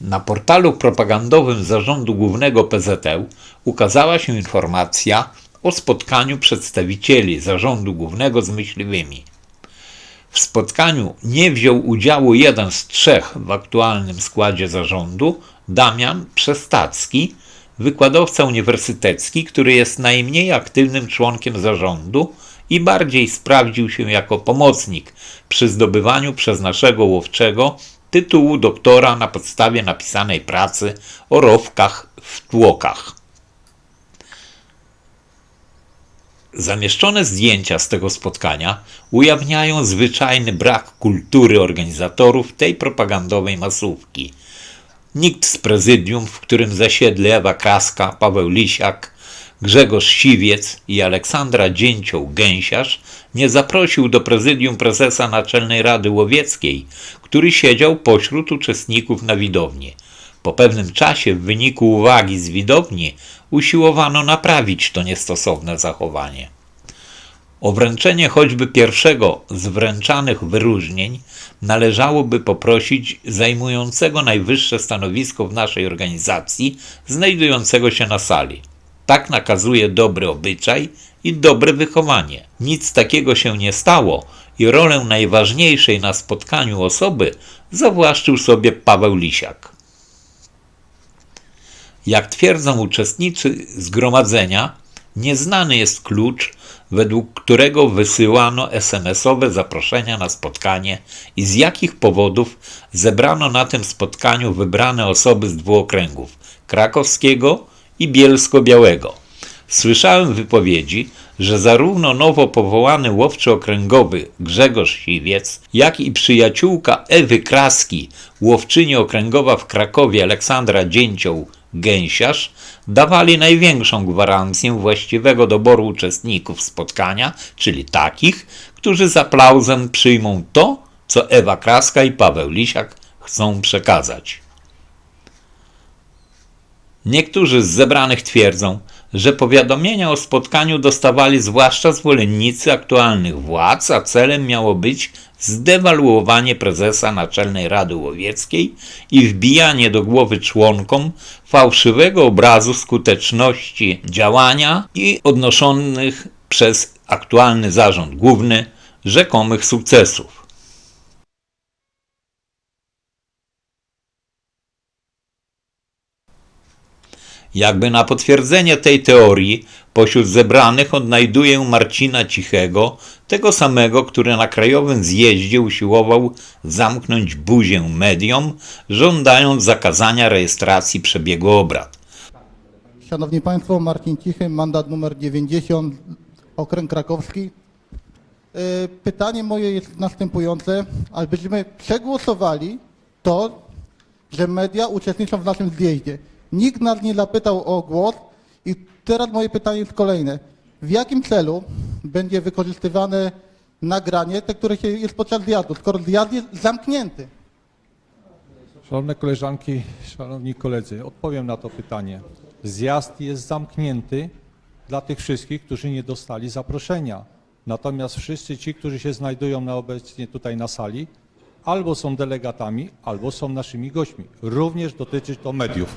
Na portalu propagandowym Zarządu Głównego PZL ukazała się informacja o spotkaniu przedstawicieli Zarządu Głównego z myśliwymi. W spotkaniu nie wziął udziału jeden z trzech w aktualnym składzie zarządu, Damian Przestacki, wykładowca uniwersytecki, który jest najmniej aktywnym członkiem zarządu i bardziej sprawdził się jako pomocnik przy zdobywaniu przez naszego łowczego tytułu doktora na podstawie napisanej pracy o rowkach w tłokach. Zamieszczone zdjęcia z tego spotkania ujawniają zwyczajny brak kultury organizatorów tej propagandowej masówki. Nikt z prezydium, w którym zasiedli Ewa Kraska, Paweł Lisiak, Grzegorz Siwiec i Aleksandra Dzięcioł-Gęsiarz nie zaprosił do prezydium prezesa Naczelnej Rady Łowieckiej, który siedział pośród uczestników na widowni. Po pewnym czasie w wyniku uwagi z widowni usiłowano naprawić to niestosowne zachowanie. O wręczenie choćby pierwszego z wręczanych wyróżnień należałoby poprosić zajmującego najwyższe stanowisko w naszej organizacji, znajdującego się na sali. Tak nakazuje dobry obyczaj i dobre wychowanie. Nic takiego się nie stało i rolę najważniejszej na spotkaniu osoby zawłaszczył sobie Paweł Lisiak. Jak twierdzą uczestnicy zgromadzenia, nieznany jest klucz, według którego wysyłano SMS-owe zaproszenia na spotkanie i z jakich powodów zebrano na tym spotkaniu wybrane osoby z dwóch okręgów krakowskiego i bielsko-białego. Słyszałem wypowiedzi, że zarówno nowo powołany łowczy okręgowy Grzegorz Siwiec, jak i przyjaciółka Ewy Kraski, łowczyni okręgowa w Krakowie Aleksandra Dzięcioł Gęsiarz, dawali największą gwarancję właściwego doboru uczestników spotkania, czyli takich, którzy z aplauzem przyjmą to, co Ewa Kraska i Paweł Lisiak chcą przekazać. Niektórzy z zebranych twierdzą, że powiadomienia o spotkaniu dostawali zwłaszcza zwolennicy aktualnych władz, a celem miało być zdewaluowanie prezesa Naczelnej Rady Łowieckiej i wbijanie do głowy członkom fałszywego obrazu skuteczności działania i odnoszonych przez aktualny zarząd główny rzekomych sukcesów. Jakby na potwierdzenie tej teorii, pośród zebranych odnajduję Marcina Cichego, tego samego, który na krajowym zjeździe usiłował zamknąć buzię mediom, żądając zakazania rejestracji przebiegu obrad. Szanowni Państwo, Marcin Cichy, mandat numer 90, okręg krakowski. Y, Pytanie moje jest następujące, abyśmy przegłosowali to, że media uczestniczą w naszym zjeździe. Nikt nas nie zapytał o głos i teraz moje pytanie jest kolejne. W jakim celu będzie wykorzystywane nagranie, te, które jest podczas zjazdu, skoro zjazd jest zamknięty? Szanowne koleżanki, szanowni koledzy, odpowiem na to pytanie. Zjazd jest zamknięty dla tych wszystkich, którzy nie dostali zaproszenia. Natomiast wszyscy ci, którzy się znajdują na obecnie tutaj na sali, albo są delegatami, albo są naszymi gośćmi. Również dotyczy to mediów.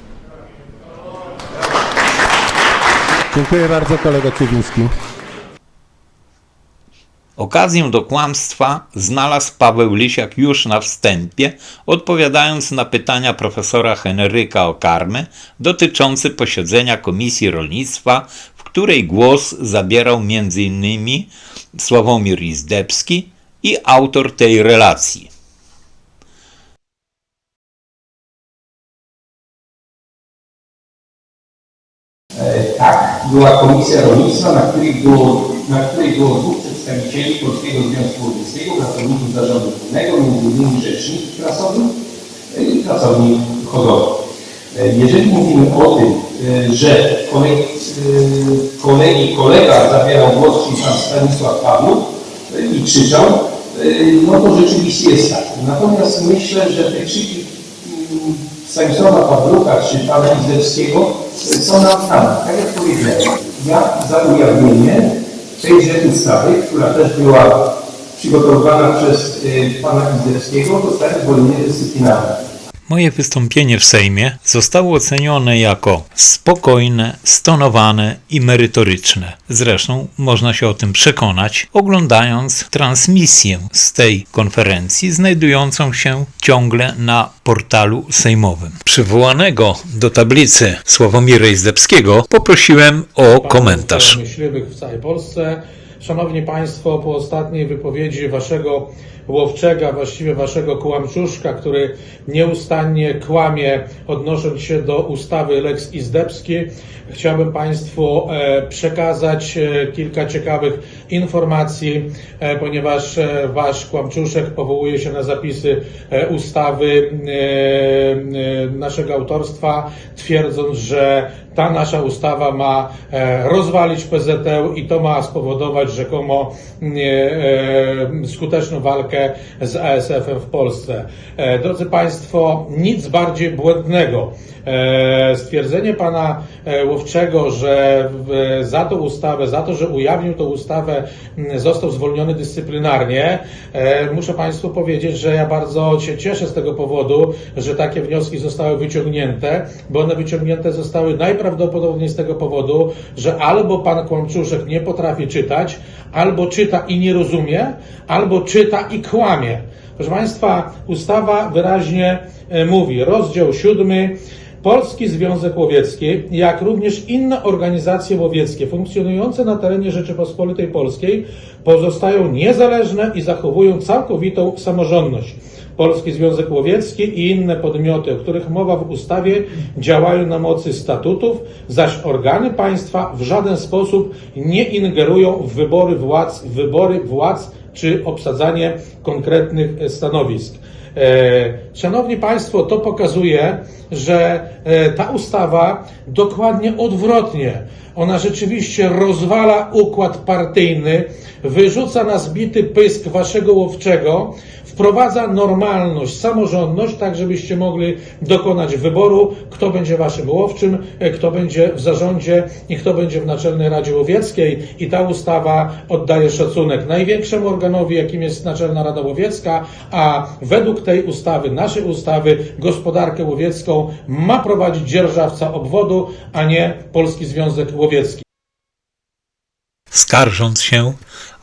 Dziękuję bardzo, kolego Cywiński. Okazję do kłamstwa znalazł Paweł Lisiak już na wstępie, odpowiadając na pytania profesora Henryka Okarmy dotyczące posiedzenia Komisji Rolnictwa, w której głos zabierał m.in. Sławomir Izdebski i autor tej relacji. Była Komisja Rolnictwa, na której było, na której było dwóch przedstawicieli Polskiego Związku Łowieckiego, pracowników zarządu głównego, m.in. rzecznik prasowy e, i pracownik hodowli. E, Jeżeli mówimy o tym, e, że kolegi, kolega zabierał głos, czyli pan Stanisław Pawluk i krzyczał, no to rzeczywiście jest tak. Natomiast myślę, że te krzyki mm, Stanisława Pawluka czy pana Izdebskiego są nam znane. Tak jak powiedziałem, ja za ujawnienie tejże ustawy, która też była przygotowywana przez y, pana Izdebskiego, dostałem zwolnienie dyscyplinarne. Moje wystąpienie w Sejmie zostało ocenione jako spokojne, stonowane i merytoryczne. Zresztą można się o tym przekonać, oglądając transmisję z tej konferencji, znajdującą się ciągle na portalu sejmowym. Przywołanego do tablicy Sławomira Izdebskiego poprosiłem o komentarz. w całej Polsce. Szanowni Państwo, po ostatniej wypowiedzi Waszego łowczega, właściwie Waszego kłamczuszka, który nieustannie kłamie odnosząc się do ustawy Lex Izdebski, chciałbym Państwu e, przekazać e, kilka ciekawych informacji, e, ponieważ Wasz kłamczuszek powołuje się na zapisy ustawy naszego autorstwa, twierdząc, że ta nasza ustawa ma rozwalić PZL i to ma spowodować rzekomo e, skuteczną walkę z ASF-em w Polsce. E, Drodzy Państwo, nic bardziej błędnego. E, Stwierdzenie pana Łowczego, że za tą ustawę, za to, że ujawnił tą ustawę, został zwolniony dyscyplinarnie. Muszę Państwu powiedzieć, że ja bardzo się cieszę z tego powodu, że takie wnioski zostały wyciągnięte, bo one wyciągnięte zostały najprawdopodobniej z tego powodu, że albo pan Kłamczuszek nie potrafi czytać, albo czyta i nie rozumie, albo czyta i kłamie. Proszę Państwa, ustawa wyraźnie e, mówi, rozdział siódmy, Polski Związek Łowiecki, jak również inne organizacje łowieckie funkcjonujące na terenie Rzeczypospolitej Polskiej pozostają niezależne i zachowują całkowitą samorządność. Polski Związek Łowiecki i inne podmioty, o których mowa w ustawie, działają na mocy statutów, zaś organy państwa w żaden sposób nie ingerują w wybory władz, wybory władz czy obsadzanie konkretnych stanowisk. E, Szanowni Państwo, to pokazuje, że e, ta ustawa dokładnie odwrotnie. Ona rzeczywiście rozwala układ partyjny, wyrzuca na zbity pysk waszego łowczego, wprowadza normalność, samorządność, tak żebyście mogli dokonać wyboru, kto będzie waszym łowczym, e, kto będzie w zarządzie i kto będzie w Naczelnej Radzie Łowieckiej. I ta ustawa oddaje szacunek największemu organowi, jakim jest Naczelna Rada Łowiecka, a według tej ustawy, naszej ustawy, gospodarkę łowiecką ma prowadzić dzierżawca obwodu, a nie Polski Związek Łowiecki. Skarżąc się,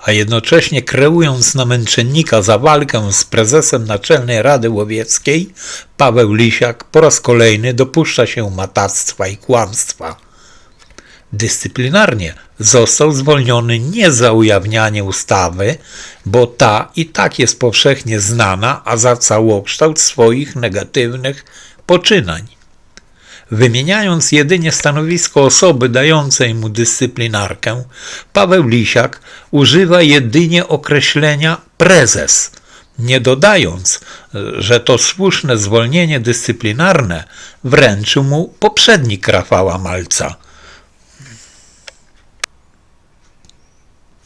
a jednocześnie kreując na męczennika za walkę z prezesem Naczelnej Rady Łowieckiej, Paweł Lisiak po raz kolejny dopuszcza się matactwa i kłamstwa. Dyscyplinarnie został zwolniony nie za ujawnianie ustawy, bo ta i tak jest powszechnie znana, a za całokształt swoich negatywnych poczynań wymieniając jedynie stanowisko osoby dającej mu dyscyplinarkę, Paweł Lisiak używa jedynie określenia prezes, nie dodając, że to słuszne zwolnienie dyscyplinarne wręczył mu poprzednik Rafała Malca.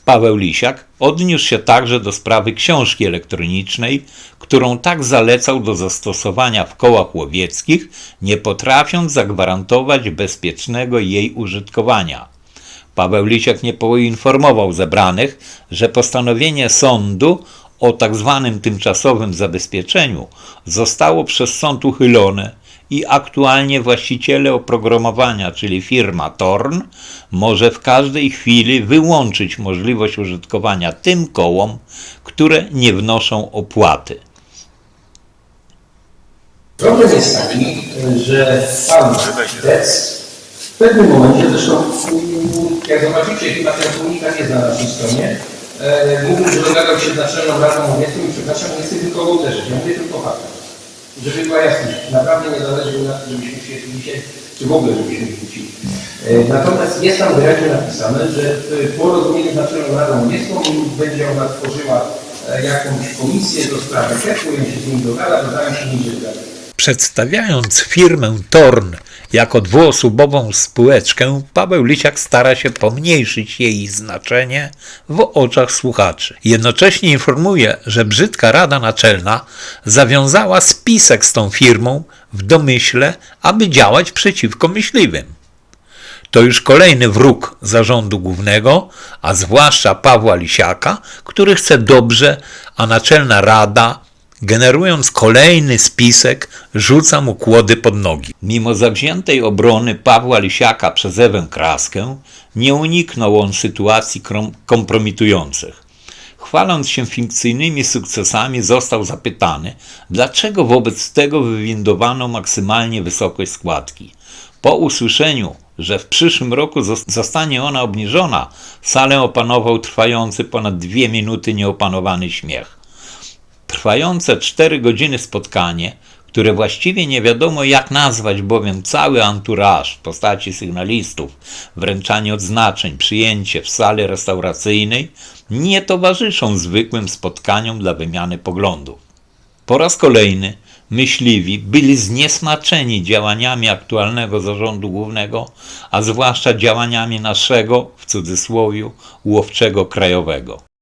Paweł Lisiak odniósł się także do sprawy książki elektronicznej, którą tak zalecał do zastosowania w kołach łowieckich, nie potrafiąc zagwarantować bezpiecznego jej użytkowania. Paweł Lisiak nie poinformował zebranych, że postanowienie sądu o tzw. tymczasowym zabezpieczeniu zostało przez sąd uchylone i aktualnie właściciele oprogramowania, czyli firma Torn, może w każdej chwili wyłączyć możliwość użytkowania tym kołom, które nie wnoszą opłaty. Problem jest taki, że pan Dec w pewnym momencie, zresztą jak zobaczycie, chyba ten komunikat jest na naszej stronie, e, mówił, że dogadał się z Naczelną Radą Łowiecką i przepraszam, nie chcę tylko uderzyć, ja mówię tylko faktach. Żeby była jasność, naprawdę nie zależy na tym, żebyśmy się dzisiaj, czy w ogóle żebyśmy kłócili. E, Natomiast jest tam wyraźnie napisane, że w porozumieniu z Naczelną Radą Łowiecką będzie ona tworzyła e, jakąś komisję do sprawy ja się z nim dogada, dodają się dalej. Przedstawiając firmę Torn jako dwuosobową spółeczkę, Paweł Lisiak stara się pomniejszyć jej znaczenie w oczach słuchaczy. Jednocześnie informuje, że Brzydka Rada Naczelna zawiązała spisek z tą firmą w domyśle, aby działać przeciwko myśliwym. To już kolejny wróg zarządu głównego, a zwłaszcza Pawła Lisiaka, który chce dobrze, a Naczelna Rada generując kolejny spisek, rzuca mu kłody pod nogi. Mimo zawziętej obrony Pawła Lisiaka przez Ewę Kraskę, nie uniknął on sytuacji kompromitujących. Chwaląc się fikcyjnymi sukcesami, został zapytany, dlaczego wobec tego wywindowano maksymalnie wysokość składki. Po usłyszeniu, że w przyszłym roku zos- zostanie ona obniżona, salę opanował trwający ponad dwie minuty nieopanowany śmiech. Trwające cztery godziny spotkanie, które właściwie nie wiadomo jak nazwać, bowiem cały anturaż w postaci sygnalistów, wręczanie odznaczeń, przyjęcie w sali restauracyjnej nie towarzyszą zwykłym spotkaniom dla wymiany poglądów. Po raz kolejny myśliwi byli zniesmaczeni działaniami aktualnego zarządu głównego, a zwłaszcza działaniami naszego, w cudzysłowie, łowczego krajowego.